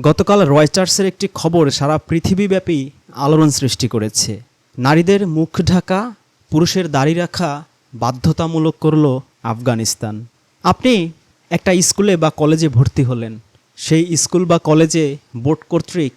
গতকাল রয়টার্সের একটি খবর সারা পৃথিবীব্যাপী আলোড়ন সৃষ্টি করেছে। নারীদের মুখ ঢাকা, পুরুষের দাড়ি রাখা বাধ্যতামূলক করল আফগানিস্তান। আপনি একটা স্কুলে বা কলেজে ভর্তি হলেন। সেই স্কুল বা কলেজে বোর্ড কর্তৃক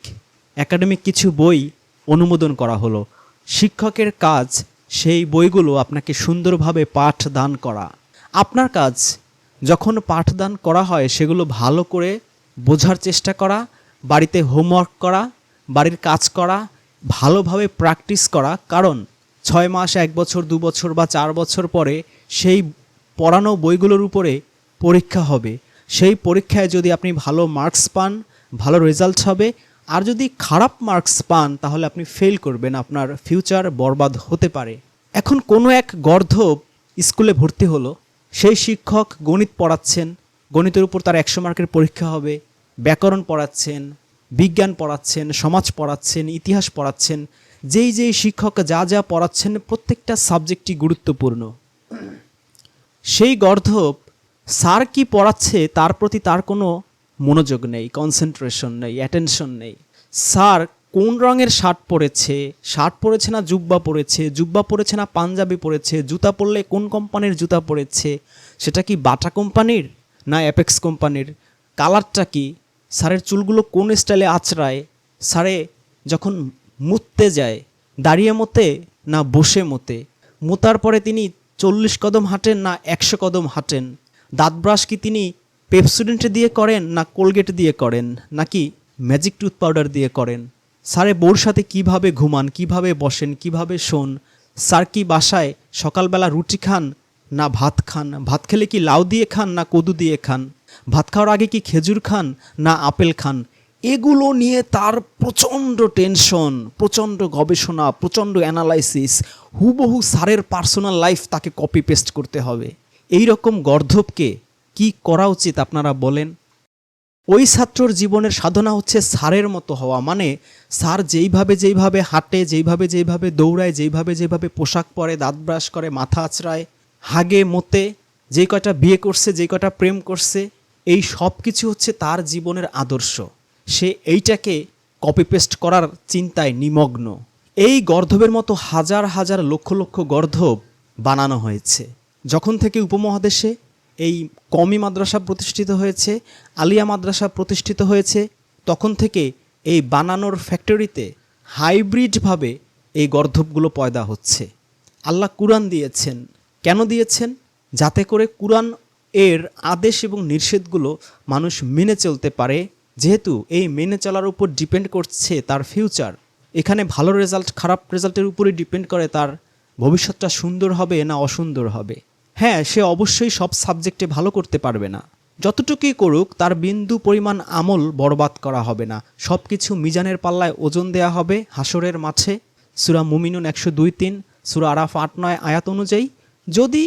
একাডেমিক কিছু বই অনুমোদন করা হলো। শিক্ষকের কাজ, সেই বইগুলো আপনাকে সুন্দরভাবে পাঠ দান করা। আপনার কাজ, যখন পাঠদান করা হয়, সেগুলো ভালো করে বোঝার চেষ্টা করা, বাড়িতে হোমওয়ার্ক করা, বাড়ির কাজ করা, ভালোভাবে প্র্যাকটিস করা। কারণ ছয় মাস, এক বছর, দু বছর বা চার বছর পরে সেই পড়ানো বইগুলোর উপরে পরীক্ষা হবে। সেই পরীক্ষায় যদি আপনি ভালো মার্কস পান, ভালো রেজাল্ট হবে। আর যদি খারাপ মার্কস পান, তাহলে আপনি ফেল করবেন, আপনার ফিউচার বরবাদ হতে পারে। এখন কোনো এক গর্ধব স্কুলে ভর্তি হলো। সেই শিক্ষক গণিত পড়াচ্ছেন, গণিতের উপর তার একশো মার্কের পরীক্ষা হবে। ব্যাকরণ পড়াচ্ছেন, বিজ্ঞান পড়াচ্ছেন, সমাজ পড়াচ্ছেন, ইতিহাস পড়াচ্ছেন, যেই যেই শিক্ষক যা যা পড়াচ্ছেন প্রত্যেকটা সাবজেক্টই গুরুত্বপূর্ণ। সেই গর্ধব স্যার কি পড়াচ্ছে তার প্রতি তার কোনো মনোযোগ নেই কনসেন্ট্রেশন নেই অ্যাটেনশন নেই। স্যার কোন রঙের শার্ট পরেছে শার্ট পরেছে না জুব্বা পরেছে জুব্বা পরেছে না পাঞ্জাবি পরেছে, জুতা পরলে কোন কোম্পানির জুতা পরেছে, সেটা কি বাটা কোম্পানির না অ্যাপেক্স কোম্পানির? কালারটা কি? স্যারের চুলগুলো কোন স্টাইলে আঁচড়ায় স্যারে যখন মুততে যায়, দাঁড়িয়ে মতে না বসে মতে? মোতার পরে তিনি চল্লিশ কদম হাঁটেন না একশো কদম হাঁটেন? দাঁত ব্রাশ কি তিনি পেপসুডেন্ট দিয়ে করেন না কোলগেট দিয়ে করেন, নাকি ম্যাজিক টুথ পাউডার দিয়ে করেন? স্যারে বউর সাথে কীভাবে ঘুমান, কীভাবে বসেন, কীভাবে শোন? স্যার কি বাসায় সকালবেলা রুটি খান না ভাত খান? ভাত খেলে কি লাউ দিয়ে খান না কদু দিয়ে খান? ভাত খাওয়ার আগে কি খেজুর খান না আপেল খান? এগুলো নিয়ে তার প্রচণ্ড টেনশন, প্রচণ্ড গবেষণা, প্রচণ্ড অ্যানালাইসিস, হুবহু স্যারের পার্সোনাল লাইফ তাকে কপি পেস্ট করতে হবে। এই রকম গর্ধবকে কি করা উচিত আপনারা বলেন? ওই ছাত্রর জীবনের সাধনা হচ্ছে স্যারের মতো হওয়া। মানে স্যার যেইভাবে যেইভাবে হাঁটে, যেইভাবে যেইভাবে দৌড়ায়, যেইভাবে যেইভাবে পোশাক পরে, দাঁত ব্রাশ করে, মাথা আঁচড়ায় হাগে মতে যেই কয়টা বিয়ে করছে যেই কয়টা প্রেম করছে এই সব কিছু হচ্ছে তার জীবনের আদর্শ। সে এইটাকে কপি পেস্ট করার চিন্তায় নিমগ্ন। এই গর্ধবের মতো হাজার হাজার লক্ষ লক্ষ গর্ধব বানানো হয়েছে। যখন থেকে উপমহাদেশে এই কমি মাদ্রাসা প্রতিষ্ঠিত হয়েছে, আলিয়া মাদ্রাসা প্রতিষ্ঠিত হয়েছে, তখন থেকে এই বানানোর ফ্যাক্টরিতে হাইব্রিডভাবে এই গর্ধবগুলো পয়দা হচ্ছে। আল্লাহ কুরআন দিয়েছেন। কেন দিয়েছেন? যাতে করে কুরআন এর আদেশ এবং নিষেধগুলো মানুষ মেনে চলতে পারে, যেহেতু এই মেনে চলার উপর ডিপেন্ড করছে তার ফিউচার এখানে ভালো রেজাল্ট খারাপ রেজাল্টের উপরে ডিপেন্ড করে তার ভবিষ্যৎটা সুন্দর হবে না অসুন্দর হবে। হ্যাঁ সে অবশ্যই সব সাবজেক্টে ভালো করতে পারবে না। যতটুকুই করুক, তার বিন্দু পরিমাণ আমল বরবাদ করা হবে না। সব কিছু মিজানের পাল্লায় ওজন দেয়া হবে হাসরের মাঠে। সুরা মুমিনুন একশো দুই তিন, সুরা আরাফ আট নয় আয়াত অনুযায়ী, যদি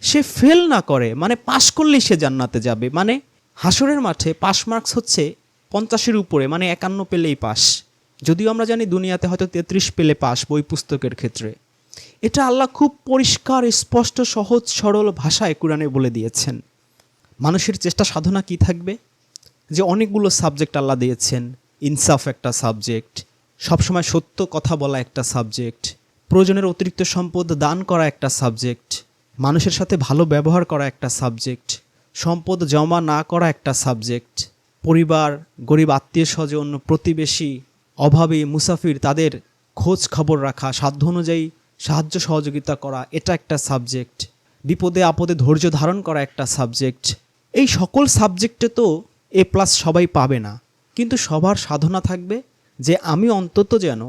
সে ফেল না করে মানে পাশ করলেই সে জান্নাতে যাবে। মানে হাসরের মাঠে পাস মার্কস হচ্ছে পঞ্চাশের উপরে মানে একান্ন পেলেই পাস যদিও আমরা জানি দুনিয়াতে হয়তো তেত্রিশ পেলে পাস বই পুস্তকের ক্ষেত্রে। এটা আল্লাহ খুব পরিষ্কার, স্পষ্ট, সহজ, সরল ভাষায় কোরআনে বলে দিয়েছেন। মানুষের চেষ্টা সাধনা কি থাকবে? যে অনেকগুলো সাবজেক্ট আল্লাহ দিয়েছেন। ইনসাফ একটা সাবজেক্ট সবসময় সত্য কথা বলা একটা সাবজেক্ট প্রয়োজনের অতিরিক্ত সম্পদ দান করা একটা সাবজেক্ট মানুষের সাথে ভালো ব্যবহার করা একটা সাবজেক্ট সম্পদ জমা না করা একটা সাবজেক্ট পরিবার, গরিব আত্মীয় স্বজন, প্রতিবেশী, অভাবী, মুসাফির, তাদের খোঁজ খবর রাখা, সাধ্য অনুযায়ী সাহায্য সহযোগিতা করা, এটা একটা সাবজেক্ট বিপদে আপদে ধৈর্য ধারণ করা একটা সাবজেক্ট এই সকল সাবজেক্টে তো এ প্লাস সবাই পাবে না। কিন্তু সবার সাধনা থাকবে যে আমি অন্তত যেন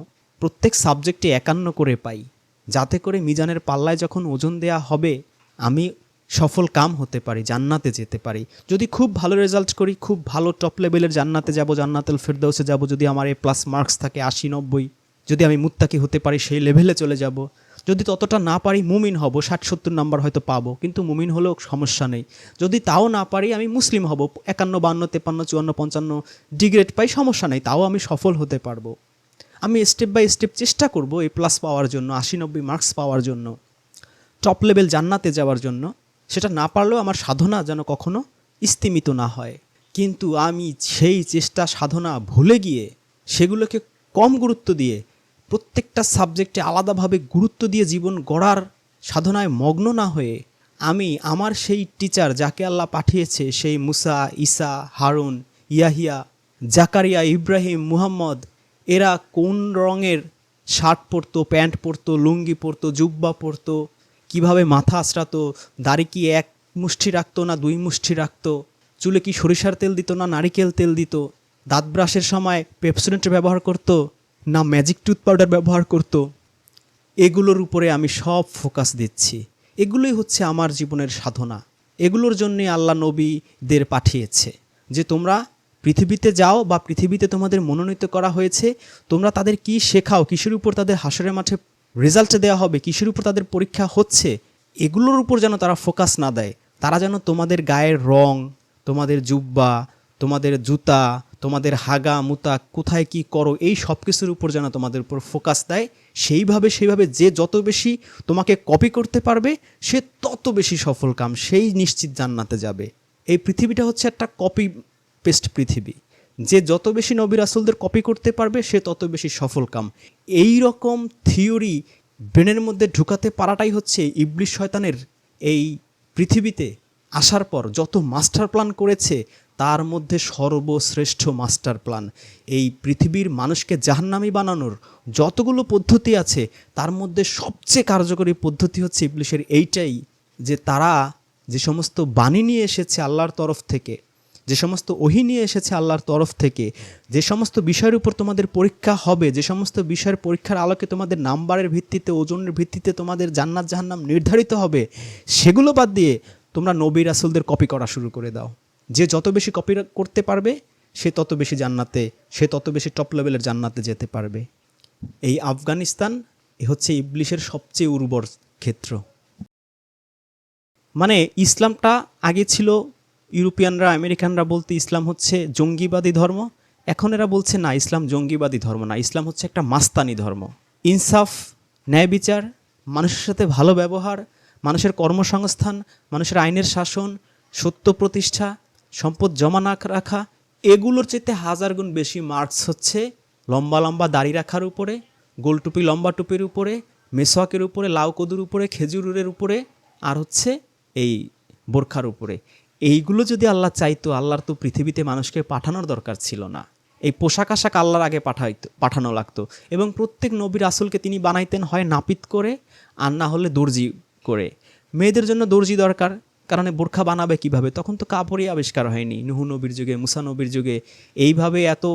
প্রত্যেক সাবজেক্টে একান্ন করে পাই। যাতে করে মিজানের পাল্লায় যখন ওজন দেয়া হবে, আমি সফল কাম হতে পারি, জান্নাতে যেতে পারি। যদি খুব ভালো রেজাল্ট করি, খুব ভালো টপ লেভেলের জান্নাতে যাব জান্নাতুল ফেরদৌসে যাব, যদি আমার এ প্লাস মার্কস থাকে, আশি, নব্বই, যদি আমি মুত্তাকি হতে পারি, সেই লেভেলে চলে যাব। যদি ততটা না পারি, মুমিন হব, ষাট, সত্তর নাম্বার হয়তো পাবো, কিন্তু মুমিন হলেও সমস্যা নেই। যদি তাও না পারি, আমি মুসলিম হব, একান্ন বান্ন তেপান্ন, চুয়ান্ন, পঞ্চান্ন ডিগ্রেড পাই, সমস্যা নেই, তাও আমি সফল হতে পারব। আমি স্টেপ বাই স্টেপ চেষ্টা করব এই প্লাস পাওয়ার জন্য, আশি নব্বই মার্কস পাওয়ার জন্য টপ লেভেল জান্নাতে যাওয়ার জন্য। সেটা না পারলেও আমার সাধনা যেন কখনো স্তিমিত না হয়। কিন্তু আমি সেই চেষ্টা, সাধনা ভুলে গিয়ে সেগুলোকে কম গুরুত্ব দিয়ে, প্রত্যেকটা সাবজেক্টে আলাদাভাবে গুরুত্ব দিয়ে জীবন গড়ার সাধনায় মগ্ন না হয়ে আমি আমার সেই টিচার যাকে আল্লাহ পাঠিয়েছে, সেই মুসা ইসা হারুন, ইয়াহিয়া, জাকারিয়া, ইব্রাহিম, মুহাম্মদ এরা কোন রঙের শার্ট পরতো, প্যান্ট পরতো, লুঙ্গি পরতো, জুব্বা পরতো, কীভাবে মাথা আঁচড়াতো, দাড়ি কি এক মুষ্টি রাখতো না দুই মুষ্টি রাখতো, চুলে কি সরিষার তেল দিত না নারিকেল তেল দিত, দাঁত ব্রাশের সময় পেপসোডেন্ট ব্যবহার করতো না ম্যাজিক টুথ পাউডার ব্যবহার করতো? এগুলোর উপরে আমি সব ফোকাস দিচ্ছি। এগুলোই হচ্ছে আমার জীবনের সাধনা। এগুলোর জন্যে আল্লাহ নবীদের পাঠিয়েছে যে তোমরা পৃথিবীতে যাও বা পৃথিবীতে তোমাদের মনোনীত করা হয়েছে, তোমরা তাদের কি শেখাও? কিসের উপর তাদের হাসরের মাঠে রেজাল্ট দেওয়া হবে? কিসের উপর তাদের পরীক্ষা হচ্ছে? এগুলোর উপর যেন তারা ফোকাস না দেয়। তারা যেন তোমাদের গায়ের রং, তোমাদের জুব্বা, তোমাদের জুতা, তোমাদের হাগা, মুতা, কোথায় কি করো, এই সব কিছুর উপর যেন তোমাদের উপর ফোকাস দেয়। সেইভাবে সেইভাবে যে যত বেশি তোমাকে কপি করতে পারবে, সে তত বেশি সফল কাম সেই নিশ্চিত জান্নাতে যাবে। এই পৃথিবীটা হচ্ছে একটা কপি পেস্ট পৃথিবী। যে যত বেশি নবী রাসুলদের কপি করতে পারবে, সে তত বেশি সফল কাম। এই রকম থিওরি ব্রেনের মধ্যে ঢুকাতে পারাটাই হচ্ছে ইবলিশ শয়তানের এই পৃথিবীতে আসার পর যত মাস্টার প্ল্যান করেছে, তার মধ্যে সর্বশ্রেষ্ঠ মাস্টার প্ল্যান এই পৃথিবীর মানুষকে জাহান্নামি বানানোর যতগুলো পদ্ধতি আছে, তার মধ্যে সবচেয়ে কার্যকরী পদ্ধতি হচ্ছে ইবলিশের এইটাই যে তারা যে সমস্ত বাণী নিয়ে এসেছে আল্লাহর তরফ থেকে যে সমস্ত ওহি নিয়ে এসেছে আল্লাহর তরফ থেকে, যে সমস্ত বিষয়ের উপর তোমাদের পরীক্ষা হবে, যে সমস্ত বিষয়ের পরীক্ষার আলোকে তোমাদের নাম্বারের ভিত্তিতে, ওজনের ভিত্তিতে তোমাদের জান্নাত জাহান্নাম নির্ধারিত হবে, সেগুলো বাদ দিয়ে তোমরা নবী রাসুলদের কপি করা শুরু করে দাও। যে যত বেশি কপি করতে পারবে, সে তত বেশি জান্নাতে, সে তত বেশি টপ লেভেলের জান্নাতে যেতে পারবে। এই আফগানিস্তান হচ্ছে ইবলিশের সবচেয়ে উর্বর ক্ষেত্র। মানে ইসলামটা আগে ছিল ইউরোপিয়ানরা, আমেরিকানরা বলতে ইসলাম হচ্ছে জঙ্গিবাদী ধর্ম। এখন এরা বলছে, না, ইসলাম জঙ্গিবাদী ধর্ম না, ইসলাম হচ্ছে একটা মাস্তানি ধর্ম। ইনসাফ, ন্যায় বিচার, মানুষের সাথে ভালো ব্যবহার, মানুষের কর্মসংস্থান, মানুষের আইনের শাসন, সত্য প্রতিষ্ঠা, সম্পদ জমা না রাখা, এগুলোর চেয়ে হাজার গুণ বেশি মার্কস হচ্ছে লম্বা লম্বা দাড়ি রাখার উপরে গোলটুপি লম্বা টুপির উপরে মেসওয়াকের উপরে, লাউ কদুর উপরে, খেজুরের উপরে, আর হচ্ছে এই বোরখার উপরে। এইগুলো যদি আল্লাহ চাইতো, আল্লাহর তো পৃথিবীতে মানুষকে পাঠানোর দরকার ছিল না। এই পোশাক আশাক আল্লাহর আগে পাঠাইতো, পাঠানো লাগতো। এবং প্রত্যেক নবীর আসলকে তিনি বানাইতেন হয় নাপিত করে, আর না হলে দর্জি করে। মেয়েদের জন্য দর্জি দরকার, কারণে বোরখা বানাবে কীভাবে? তখন তো কাপড়ই আবিষ্কার হয়নি। নুহু নবীর যুগে, মুসা নবীর যুগে। এইভাবে এত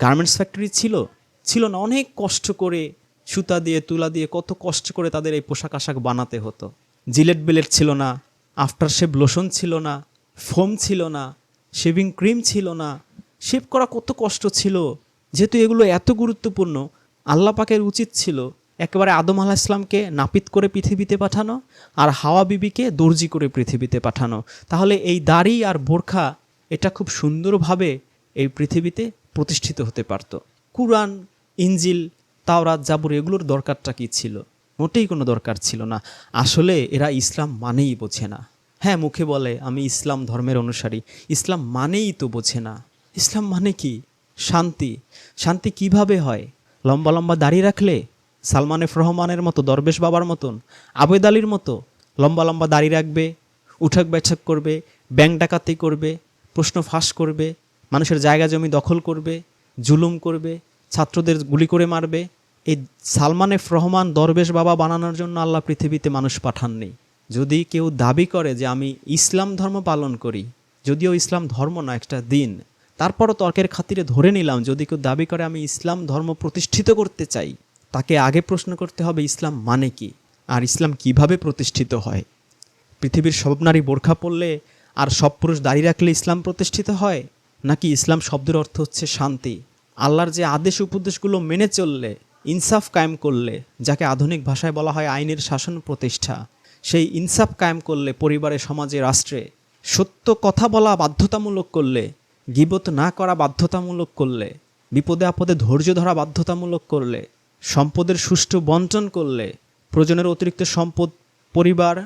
গার্মেন্টস ফ্যাক্টরি ছিল? ছিল না। অনেক কষ্ট করে সুতা দিয়ে, তুলা দিয়ে কত কষ্ট করে তাদের এই পোশাক আশাক বানাতে হতো। জিলেট বিলেট ছিল না। আফটার শেভ লোশন ছিল না। ফোম ছিল না, শেভিং ক্রিম ছিল না, শেভ করা কত কষ্ট ছিল। যেহেতু এগুলো এত গুরুত্বপূর্ণ, আল্লাহ পাকের উচিত ছিল একেবারে আদম আলাহ ইসলামকে নাপিত করে পৃথিবীতে পাঠানো আর হাওয়া বিবিকে দর্জি করে পৃথিবীতে পাঠানো। তাহলে এই দাড়ি আর বোরখা এটা খুব সুন্দরভাবে এই পৃথিবীতে প্রতিষ্ঠিত হতে পারত। কুরআন ইঞ্জিল তাওরাত, জাবুর এগুলোর দরকারটা কি ছিল? মোটেই কোনো দরকার ছিল না। আসলে এরা ইসলাম মানেই বোঝে না। হ্যাঁ মুখে বলে, আমি ইসলাম ধর্মের অনুসারী। ইসলাম মানেই তো বোঝে না। ইসলাম মানে কি? শান্তি। শান্তি কীভাবে হয়? লম্বা লম্বা দাড়ি রাখলে? সালমান এফ রহমানের মতো, দরবেশ বাবার মতন? আবেদ আলীর মতো? লম্বা লম্বা দাড়ি রাখবে, উঠাক বেঠক করবে, ব্যাংক ডাকাতি করবে, প্রশ্ন ফাঁস করবে, মানুষের জায়গা জমি দখল করবে, জুলুম করবে, ছাত্রদের গুলি করে মারবে। এই সালমান এফ রহমান দরবেশ বাবা বানানোর জন্য আল্লাহ পৃথিবীতে মানুষ পাঠাননি। যদি কেউ দাবি করে যে আমি ইসলাম ধর্ম পালন করি, যদিও ইসলাম ধর্ম না, একটা দিন, তারপরও তর্কের খাতিরে ধরে নিলাম, যদি কেউ দাবি করে আমি ইসলাম ধর্ম প্রতিষ্ঠিত করতে চাই, তাকে আগে প্রশ্ন করতে হবে, ইসলাম মানে কি? আর ইসলাম কীভাবে প্রতিষ্ঠিত হয়? পৃথিবীর সব নারী বোরখা পরলে আর সব পুরুষ দাঁড়িয়ে রাখলে ইসলাম প্রতিষ্ঠিত হয়? নাকি ইসলাম শব্দের অর্থ হচ্ছে শান্তি? আল্লাহর যে আদেশ উপদেশগুলো মেনে চললে, ইনসাফ কায়েম করলে, যাকে আধুনিক ভাষায় বলা হয় আইনের শাসন প্রতিষ্ঠা সেই ইনসাফ কায়েম করলে, পরিবারে, সমাজে, রাষ্ট্রে সত্য কথা বলা বাধ্যতামূলক করলে, গিবত না করা বাধ্যতামূলক করলে, বিপদে আপদে ধৈর্য ধরা বাধ্যতামূলক করলে, সম্পদের সুষ্ঠু বন্টন করলে, প্রয়োজনের অতিরিক্ত সম্পদ, পরিবার,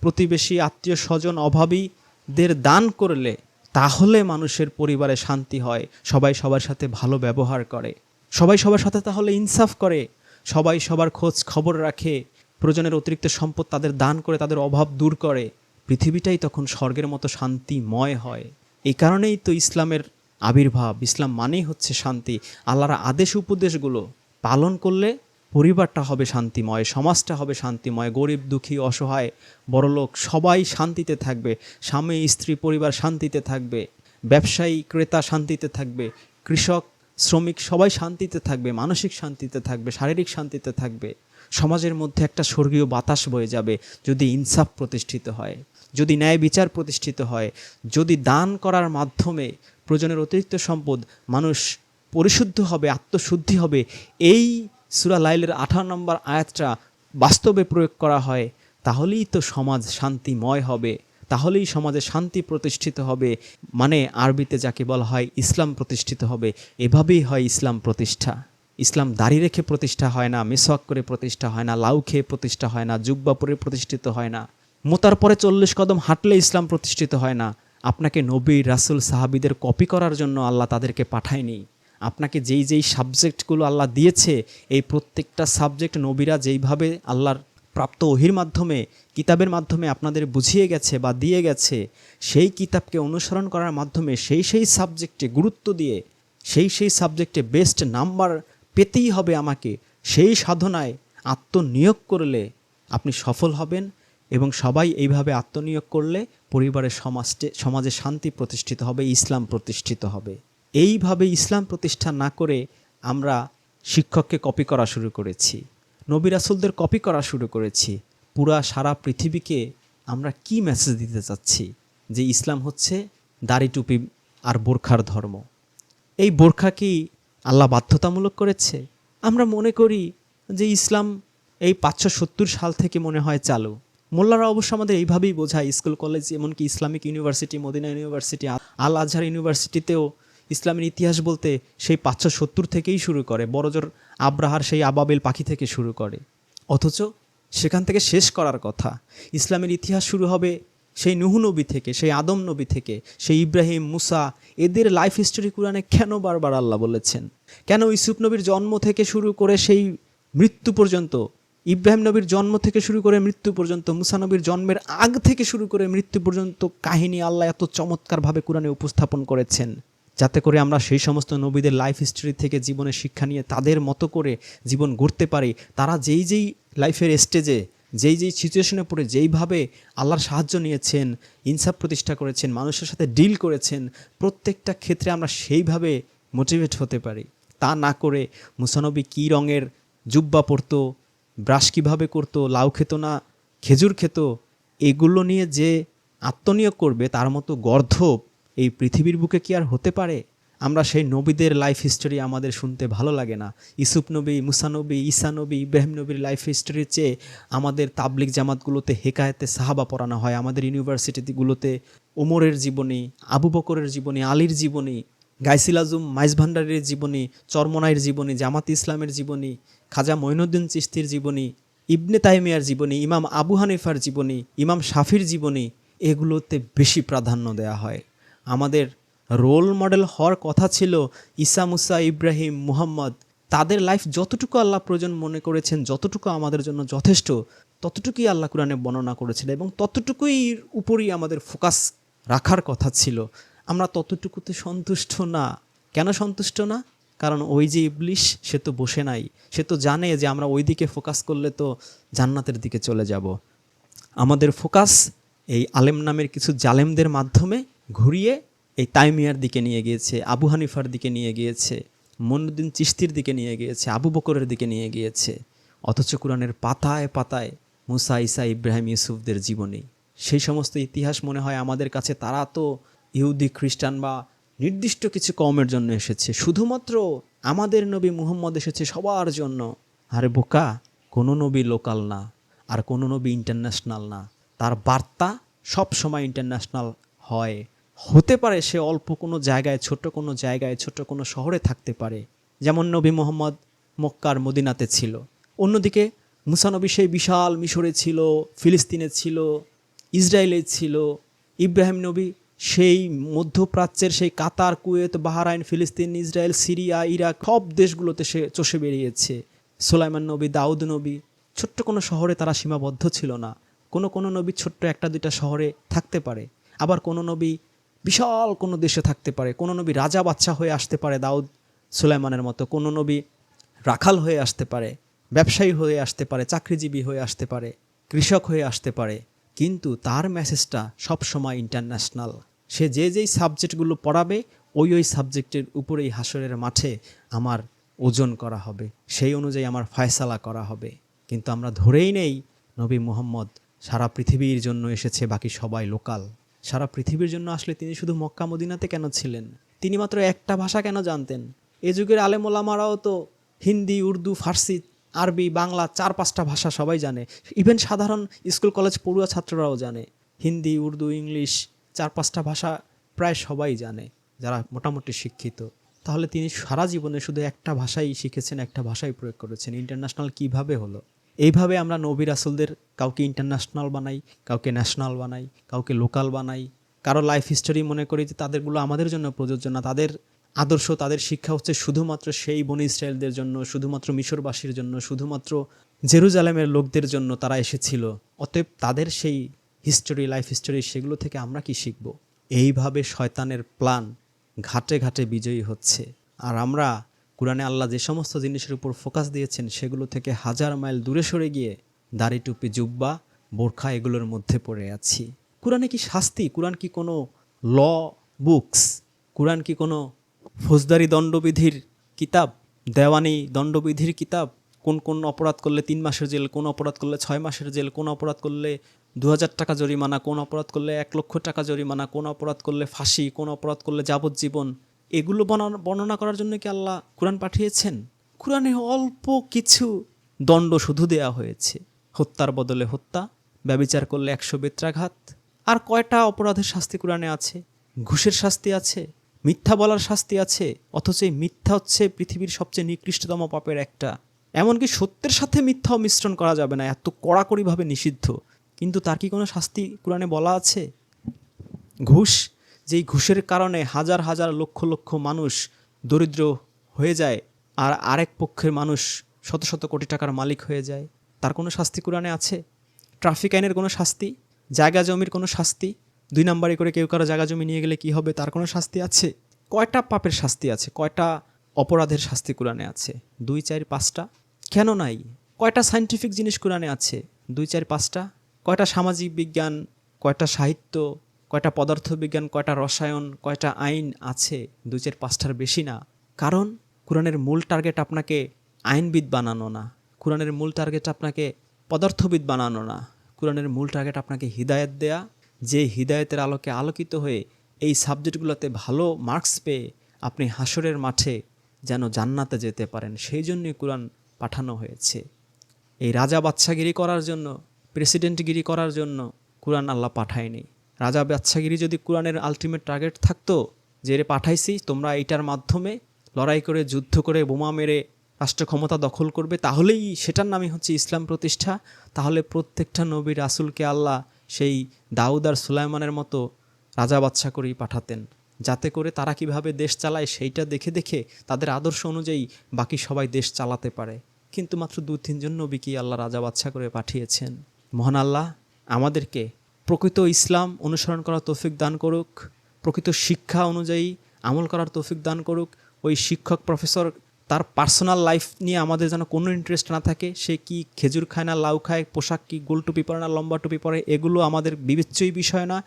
প্রতিবেশী, আত্মীয়, স্বজন, অভাবীদের দান করলে, তাহলে মানুষের পরিবারে শান্তি হয়, সবাই সবার সাথে ভালো ব্যবহার করে। সবাই সবার সাথে তাহলে ইনসাফ করে, সবাই সবার খোঁজ খবর রাখে প্রয়োজনের অতিরিক্ত সম্পদ তাদের দান করে, তাদের অভাব দূর করে। পৃথিবীটাই তখন স্বর্গের মতো শান্তিময় হয়। এই কারণেই তো ইসলামের আবির্ভাব। ইসলাম মানেই হচ্ছে শান্তি। আল্লাহর আদেশ উপদেশগুলো পালন করলে পরিবারটা হবে শান্তিময়, সমাজটা হবে শান্তিময়। গরিব, দুঃখী, অসহায়, বড়লোক সবাই শান্তিতে থাকবে। স্বামী, স্ত্রী, পরিবার শান্তিতে থাকবে। ব্যবসায়ী, ক্রেতা শান্তিতে থাকবে। কৃষক, শ্রমিক সবাই শান্তিতে থাকবে। মানসিক শান্তিতে থাকবে। শারীরিক শান্তিতে থাকবে। সমাজের মধ্যে একটা স্বর্গীয় বাতাস বয়ে যাবে যদি ইনসাফ প্রতিষ্ঠিত হয়, যদি ন্যায় বিচার প্রতিষ্ঠিত হয়, যদি দান করার মাধ্যমে প্রয়োজনের অতিরিক্ত সম্পদ মানুষ পরিশুদ্ধ হবে, আত্মশুদ্ধি হবে, এই সুরা লাইলের আঠারো নম্বর আয়াতটা বাস্তবে প্রয়োগ করা হয়, তাহলেই তো সমাজ শান্তিময় হবে, তাহলেই সমাজে শান্তি প্রতিষ্ঠিত হবে মানে আরবিতে যাকে বলা হয় ইসলাম প্রতিষ্ঠিত হবে, এভাবেই হয় ইসলাম প্রতিষ্ঠা। ইসলাম দাড়ি রেখে প্রতিষ্ঠা হয় না, মেসওয়াক করে প্রতিষ্ঠা হয় না, লাউ খেয়ে প্রতিষ্ঠা হয় না, জুব্বা পরে প্রতিষ্ঠিত হয় না, মোতার পরে চল্লিশ কদম হাঁটলে ইসলাম প্রতিষ্ঠিত হয় না। আপনাকে নবী, রাসুল, সাহাবিদের কপি করার জন্য আল্লাহ তাদেরকে পাঠায়নি। আপনাকে যেই যেই সাবজেক্টগুলো আল্লাহ দিয়েছে, এই প্রত্যেকটা সাবজেক্ট নবীরা যেইভাবে আল্লাহর প্রাপ্ত ওহির মাধ্যমে, কিতাবের মাধ্যমে আপনাদের বুঝিয়ে গেছে বা দিয়ে গেছে, সেই কিতাবকে অনুসরণ করার মাধ্যমে সেই সেই সাবজেক্টে গুরুত্ব দিয়ে, সেই সেই সাবজেক্টে বেস্ট নাম্বার পেতেই হবে আমাকে। সেই সাধনায় আত্মনিয়োগ করলে আপনি সফল হবেন এবং সবাই এইভাবে আত্মনিয়োগ করলে পরিবারের সমাজে সমাজে শান্তি প্রতিষ্ঠিত হবে, ইসলাম প্রতিষ্ঠিত হবে। এইভাবে ইসলাম প্রতিষ্ঠা না করে আমরা শিক্ষককে কপি করা শুরু করেছি, নবী রাসুলদের কপি করা শুরু করেছি। পুরা সারা পৃথিবীকে আমরা কি মেসেজ দিতে চাচ্ছি? যে ইসলাম হচ্ছে দাড়ি টুপি আর বোরখার ধর্ম। এই বোরখা কি আল্লাহ বাধ্যতামূলক করেছে। আমরা মনে করি যে ইসলাম এই পাঁচশো সত্তর সাল থেকে মনে হয় চালু। মোল্লারা অবশ্য আমাদের এইভাবেই বোঝায়, স্কুল, কলেজ, এমনকি Islamic university, Medina university Al Azhar ইউনিভার্সিটিতেও ইসলামের ইতিহাস বলতে সেই পাঁচশো সত্তর থেকেই শুরু করে, বড়জোর আব্রাহার সেই আবাবেল পাখি থেকে শুরু করে। অথচ সেখান থেকে শেষ করার কথা। ইসলামের ইতিহাস শুরু হবে সেই নুহু নবী থেকে, সেই আদম নবী থেকে, সেই ইব্রাহিম, মুসা, এদের লাইফ হিস্টোরি কোরআনে কেন বারবার আল্লাহ বলেছেন? কেন ইসুফ নবীর জন্ম থেকে শুরু করে সেই মৃত্যু পর্যন্ত, ইব্রাহিম নবীর জন্ম থেকে শুরু করে মৃত্যু পর্যন্ত, মুসা নবীর জন্মের আগ থেকে শুরু করে মৃত্যু পর্যন্ত কাহিনী আল্লাহ এত চমৎকারভাবে কোরআনে উপস্থাপন করেছেন, যাতে করে আমরা সেই সমস্ত নবীদের লাইফ হিস্ট্রি থেকে জীবনের শিক্ষা নিয়ে তাদের মতো করে জীবন গড়তে পারি। তারা যেই যেই লাইফের স্টেজে যেই যেই সিচুয়েশনে পড়ে, যেইভাবে আল্লাহর সাহায্য নিয়েছেন, ইনসাফ প্রতিষ্ঠা করেছেন, মানুষের সাথে ডিল করেছেন, প্রত্যেকটা ক্ষেত্রে আমরা সেইভাবে মোটিভেট হতে পারি। তা না করে মুসানবী কী রঙের জুব্বা পরতো, ব্রাশ কীভাবে করতো, লাউ খেত না, খেজুর খেত, এগুলো নিয়ে যে আত্মনিয়োগ করবে, তার মতো গর্ধব এই পৃথিবীর বুকে কি আর হতে পারে? আমরা সেই নবীদের লাইফ হিস্টোরি আমাদের শুনতে ভালো লাগে না। ইসুফ নবী, মুসা নবী, ঈসা নবী ইব্রাহিম নবীর লাইফ হিস্টোরির চেয়ে আমাদের তাবলিক জামাতগুলোতে হেকায়েতে সাহাবা পড়ানো হয়, আমাদের ইউনিভার্সিটিগুলোতে ওমরের জীবনী, আবু বকরের জীবনী, আলীর জীবনী, গাইসিল আজম, মাইজ ভান্ডারের জীবনী, চরমনাইয়ের জীবনী, জামাত ইসলামের জীবনী, খাজা মঈনুদ্দিন চিস্তির জীবনী, ইবনে তাইমিয়ার জীবনী, ইমাম আবু হানিফার জীবনী, ইমাম শাফির জীবনী, এগুলোতে বেশি প্রাধান্য দেওয়া হয়। আমাদের রোল মডেল হওয়ার কথা ছিল ঈসা মুসা ইব্রাহিম মুহাম্মদ। তাদের লাইফ যতটুকু আল্লাহ প্রয়োজন মনে করেছেন, যতটুকু আমাদের জন্য যথেষ্ট, ততটুকুই আল্লাহ কোরআনে বর্ণনা করেছিল এবং ততটুকুই উপরই আমাদের ফোকাস রাখার কথা ছিল। আমরা ততটুকুতে সন্তুষ্ট না। কেন সন্তুষ্ট না? কারণ ওই যে ইবলিশ, সে তো বসে নাই। সে তো জানে যে আমরা ওই দিকে ফোকাস করলে তো জান্নাতের দিকে চলে যাব। আমাদের ফোকাস এই আলেম নামের কিছু জালেমদের মাধ্যমে ঘুরিয়ে এই তাইমিয়ার দিকে নিয়ে গিয়েছে, আবু হানিফার দিকে নিয়ে গিয়েছে, মনুদ্দিন চিস্তির দিকে নিয়ে গিয়েছে, আবু বকরের দিকে নিয়ে গিয়েছে। অথচ কোরআনের পাতায় পাতায় মুসা ইসা ইব্রাহিম, ইউসুফদের জীবনী। সেই সমস্ত ইতিহাস মনে হয় আমাদের কাছে, তারা তো ইহুদি, খ্রিস্টান বা নির্দিষ্ট কিছু কমের জন্য এসেছে। শুধুমাত্র আমাদের নবী মুহাম্মদ এসেছে সবার জন্য। আরে বোকা, কোনো নবী লোকাল না, আর কোনো নবী ইন্টারন্যাশনাল না। তার বার্তা সব সময় ইন্টারন্যাশনাল হয়। হতে পারে সে অল্প কোনো জায়গায় ছোট কোনো জায়গায় ছোট কোনো শহরে থাকতে পারে। যেমন নবী মোহাম্মদ মক্কার মদিনাতে ছিল। অন্যদিকে মুসানবী সেই বিশাল মিশরে ছিল, ফিলিস্তিনে ছিল, ইসরায়েলে ছিল। ইব্রাহিম নবী সেই মধ্যপ্রাচ্যের সেই কাতার, কুয়েত, বাহারাইন, ফিলিস্তিন, ইসরায়েল, সিরিয়া, ইরাক সব দেশগুলোতে সে চষে বেরিয়েছে। সোলাইমান নবী, দাউদ নবী, ছোট্ট কোনো শহরে তারা সীমাবদ্ধ ছিল না। কোনো কোনো নবী ছোট্ট একটা দুইটা শহরে থাকতে পারে। আবার কোনো নবী বিশাল কোনো দেশে থাকতে পারে, কোনো নবী রাজা বাচ্চা হয়ে আসতে পারে দাউদ সুলাইমানের মতো, কোনো নবী রাখাল হয়ে আসতে পারে, ব্যবসায়ী হয়ে আসতে পারে, চাকরিজীবী হয়ে আসতে পারে, কৃষক হয়ে আসতে পারে, কিন্তু তার মেসেজটা সবসময় ইন্টারন্যাশনাল। সে যে যেই সাবজেক্টগুলো পড়াবে, ওই ওই সাবজেক্টের উপরেই হাসরের মাঠে আমার ওজন করা হবে, সেই অনুযায়ী আমার ফয়সালা করা হবে। কিন্তু আমরা ধরেই নেই নবী মুহাম্মদ সারা পৃথিবীর জন্য এসেছে বাকি সবাই লোকাল। সারা পৃথিবীর জন্য আসলে তিনি শুধু মক্কা মদিনাতে কেন ছিলেন? তিনি মাত্র একটা ভাষা কেন জানতেন? এ যুগের আলেমোলামারাও তো হিন্দি, উর্দু, ফার্সি, আরবি, বাংলা চার পাঁচটা ভাষা সবাই জানে। ইভেন সাধারণ স্কুল, কলেজ পড়ুয়া ছাত্ররাও জানে। হিন্দি, উর্দু, ইংলিশ চার পাঁচটা ভাষা প্রায় সবাই জানে, যারা মোটামুটি শিক্ষিত। তাহলে তিনি সারা জীবনে শুধু একটা ভাষাই শিখেছেন, একটা ভাষাই প্রয়োগ করেছেন। ইন্টারন্যাশনাল কীভাবে হলো? এইভাবে আমরা নবী রাসুলদের কাউকে ইন্টারন্যাশনাল বানাই, কাউকে ন্যাশনাল বানাই, কাউকে লোকাল বানাই। কারও লাইফ হিস্টোরি মনে করি যে তাদেরগুলো আমাদের জন্য প্রযোজ্য না। তাদের আদর্শ, তাদের শিক্ষা হচ্ছে শুধুমাত্র সেই বনি ইসরায়েলদের জন্য, শুধুমাত্র মিশরবাসীর জন্য, শুধুমাত্র জেরুজালেমের লোকদের জন্য তারা এসেছিল। অতএব তাদের সেই হিস্টোরি লাইফ হিস্টোরি সেগুলো থেকে আমরা কি শিখব? এইভাবে শয়তানের প্ল্যান ঘাটে ঘাটে বিজয়ী হচ্ছে। আর আমরা কোরআনে আল্লাহ যে সমস্ত জিনিসের উপর ফোকাস দিয়েছেন, সেগুলো থেকে হাজার মাইল দূরে সরে গিয়ে দাড়ি, টুপি, জুব্বা, বোরখা এগুলোর মধ্যে পড়ে আছি। কোরআনে কি শাস্তি? কোরআন কি কোনো ল বুকস? কোরআন কি কোনো ফৌজদারি দণ্ডবিধির কিতাব? দেওয়ানি দণ্ডবিধির কিতাব? কোন কোন অপরাধ করলে তিন মাসের জেল, কোন অপরাধ করলে ছয় মাসের জেল, কোন অপরাধ করলে দু হাজার টাকা জরিমানা, কোন অপরাধ করলে এক লক্ষ টাকা জরিমানা, কোন অপরাধ করলে ফাঁসি, কোন অপরাধ করলে যাবজ্জীবন এগুলো বর্ণনা- করার জন্য কি আল্লাহ কোরআন পাঠিয়েছেন? কোরআনে অল্প কিছু দণ্ড শুধু দেয়া হয়েছে। হত্যার বদলে হত্যা, ব্যবিচার করলে একশো বেত্রাঘাত, আর কয়টা অপরাধের শাস্তি কোরআনে আছে? ঘুষের শাস্তি আছে, মিথ্যা বলার শাস্তি আছে, অথচ এই মিথ্যা হচ্ছে পৃথিবীর সবচেয়ে নিকৃষ্টতম পাপের একটা। এমনকি সত্যের সাথে মিথ্যাও মিশ্রণ করা যাবে না, এত কড়াকড়িভাবে নিষিদ্ধ। কিন্তু তার কি কোনো শাস্তি কোরআনে বলা আছে? ঘুষ যেই ঘুষের কারণে হাজার হাজার লক্ষ লক্ষ মানুষ দরিদ্র হয়ে যায় আর আরেক পক্ষের মানুষ শত শত কোটি টাকার মালিক হয়ে যায়, তার কোনো শাস্তি কোরআনে আছে? ট্রাফিক আইনের কোনো শাস্তি? জায়গা জমির কোনো শাস্তি? দুই নাম্বারে করে কেউ কারও জায়গা জমি নিয়ে গেলে কি হবে? তার কোনো শাস্তি আছে? কয়টা পাপের শাস্তি আছে? কয়টা অপরাধের শাস্তি কোরআনে আছে? দুই, চার, পাঁচটা? কেন নাই? কয়টা সায়েন্টিফিক জিনিস কোরআনে আছে? দুই, চার, পাঁচটা? কয়টা সামাজিক বিজ্ঞান? কয়টা সাহিত্য? কয়টা পদার্থবিজ্ঞান, কয়টা রসায়ন, কয়টা আইন আছে? দুই চার পাঁচটার বেশি না। কারণ কোরআনের মূল টার্গেট আপনাকে আইনবিদ বানানো না। কোরআনের মূল টার্গেট আপনাকে পদার্থবিদ বানানো না। কোরআনের মূল টার্গেট আপনাকে হিদায়ত দেয়া। যে হিদায়তের আলোকে আলোকিত হয়ে এই সাবজেক্টগুলোতে ভালো মার্কস পেয়ে আপনি হাসরের মাঠে যেন জান্নাতে যেতে পারেন, সেই জন্যই কোরআন পাঠানো হয়েছে। এই রাজা বাচ্চাগিরি করার জন্য প্রেসিডেন্টগিরি করার জন্য কোরআন আল্লাহ পাঠায়নি। রাজা বাচ্চাগিরি যদি কোরআনের আলটিমেট টার্গেট থাকতো, যে রে পাঠাইছি, তোমরা এইটার মাধ্যমে লড়াই করে, যুদ্ধ করে, বোমা মেরে রাষ্ট্র ক্ষমতা দখল করবে, তাহলেই সেটার নামই হচ্ছে ইসলাম প্রতিষ্ঠা। তাহলে প্রত্যেকটা নবী রাসুলকে আল্লাহ সেই দাউদ আর সুলাইমানের মতো রাজা বাচ্চা করেই পাঠাতেন। যাতে করে তারা কীভাবে দেশ চালায়, সেইটা দেখে দেখে তাদের আদর্শ অনুযায়ী বাকি সবাই দেশ চালাতে পারে। কিন্তু মাত্র দু তিনজন নবীকেই আল্লাহ রাজা বাচ্চা করে পাঠিয়েছেন। মহান আল্লাহ, আমাদেরকে প্রকৃত ইসলাম অনুসরণ করার তৌফিক দান করুক, প্রকৃত শিক্ষা অনুযায়ী আমল করার তৌফিক দান করুক, ওই শিক্ষক প্রফেসর তার পার্সোনাল লাইফ নিয়ে আমাদের যেন কোনো ইন্টারেস্ট না থাকে, সে কি খেজুর খায় না লাউ খায়, পোশাক কি গোল টুপি পরে না লম্বা টুপি পরে, এগুলো আমাদের বিবেচ্যই বিষয় না।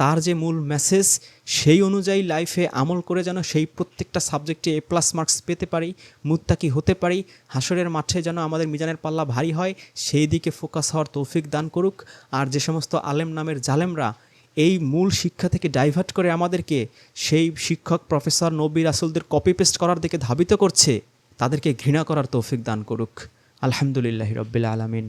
তার যে মূল মেসেজ সেই অনুযায়ী লাইফে আমল করে যেন সেই প্রত্যেকটা সাবজেক্টে এ প্লাস মার্কস পেতে পারি, মুত্তাকি হতে পারি, হাসরের মাঠে যেন আমাদের মিজানের পাল্লা ভারী হয়, সেই দিকে ফোকাস হওয়ার তৌফিক দান করুক। আর যে সমস্ত আলেম নামের জালেমরা এই মূল শিক্ষা থেকে ডাইভার্ট করে আমাদেরকে সেই শিক্ষক প্রফেসর নবীর রাসুলদের কপি পেস্ট করার দিকে ধাবিত করছে, তাদেরকে ঘৃণা করার তৌফিক দান করুক। আলহামদুলিল্লাহ রব্বিল আলমিন।